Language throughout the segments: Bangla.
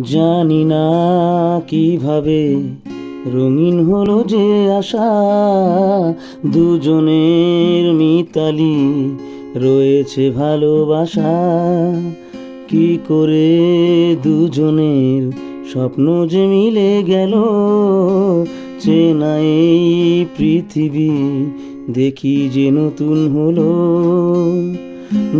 জানি না কীভাবে রঙিন হলো যে আশা। দুজনের মিতালি রয়েছে ভালোবাসা। কি করে দুজনের স্বপ্ন যে মিলে গেল? চেনা এই পৃথিবী দেখি যে নতুন হলো।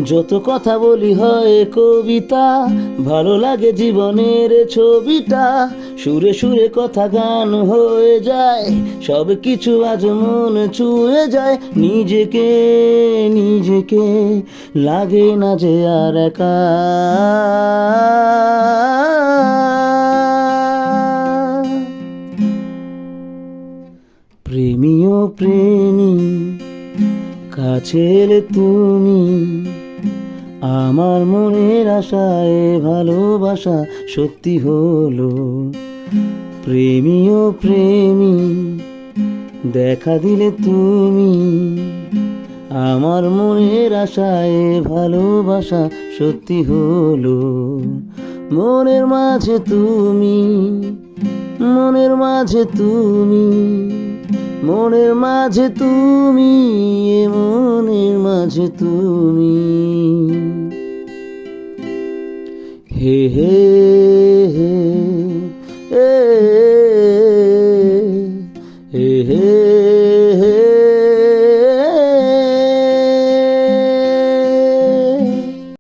যত কথা বলি হয় কবিতা, ভালো লাগে জীবনের ছবিটা। সুরে সুরে কথা গান হয়ে যায়, সব কিছু আজ মন ছুঁয়ে যায়। নিজেকে নিজেকে লাগে না যে আর একা। প্রেমীয় প্রেমী কাছে এলে তুমি, আমার মনের আশায় ভালোবাসা সত্যি হলো। প্রেমীয় প্রেমী, দেখা দিলে তুমি, আমার মনের আশায় ভালোবাসা সত্যি হলো। মনের মাঝে তুমি, মনের মাঝে তুমি, মনের মাঝে তুমি মাঝে তুমি। হে হে হে